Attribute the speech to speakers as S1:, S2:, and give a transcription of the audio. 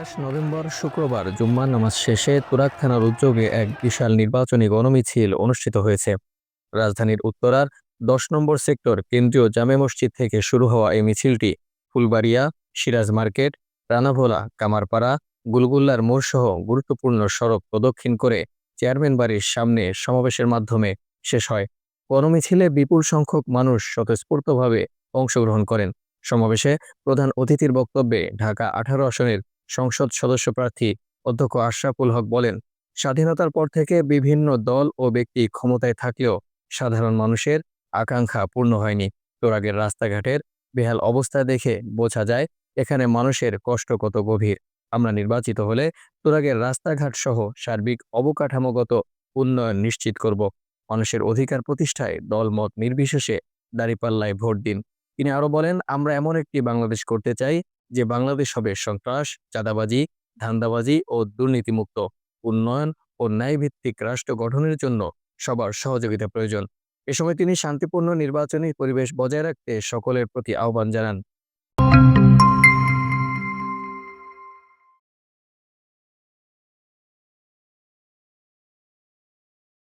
S1: November শুক্রবার জুম্মা নামাজ শেষে তুরাক থানার উদ্যোগে এক বিশাল নির্বাচনী গণমিছিল অনুষ্ঠিত হয়েছে। রাজধানীর উত্তরার দশ নম্বর সেক্টর কেন্দ্রীয় জামে মসজিদ থেকে শুরু হওয়া এই মিছিলটি ফুলবাড়িয়া, সিরাজ মার্কেট, রানাভোলা, কামারপাড়া, গুলগুল্লার মোড়সহ গুরুত্বপূর্ণ সড়ক প্রদক্ষিণ করে চেয়ারম্যান বাড়ির সামনে সমাবেশের মাধ্যমে শেষ হয়। গণমিছিলে বিপুল সংখ্যক মানুষ স্বতঃস্ফূর্তভাবে অংশগ্রহণ করেন। সমাবেশে প্রধান অতিথির বক্তব্যে ঢাকা আঠারো আসনের সংসদ সদস্য প্রার্থী অধ্যক্ষ আশরাফুল হক বলেন, স্বাধীনতার পর থেকে বিভিন্ন দল ও ব্যক্তি ক্ষমতায় থাকলেও সাধারণ মানুষের আকাঙ্ক্ষা পূর্ণ হয়নি। তোরাগের রাস্তাঘাটের বেহাল অবস্থা দেখে বোঝা যায়, এখানে মানুষের কষ্ট কত গভীর। আমরা নির্বাচিত হলে তোরাগের রাস্তাঘাট সহ সার্বিক অবকাঠামোগত উন্নয়ন নিশ্চিত করব। মানুষের অধিকার প্রতিষ্ঠায় দলমত নির্বিশেষে দাঁড়িপাল্লায় ভোট দিন। তিনি আরও বলেন, আমরা এমন একটি বাংলাদেশ করতে চাই যে বাংলাদেশ হবে সন্ত্রাস, চাঁদাবাজি, ধান্দাবাজি ও দুর্নীতিমুক্ত উন্নয়ন ও ন্যায়ভিত্তিক রাষ্ট্র গঠনের জন্য সবার সহযোগিতা প্রয়োজন। এ সময় তিনি শান্তিপূর্ণ নির্বাচনী পরিবেশ বজায় রাখতে সকলের প্রতি আহ্বান জানান।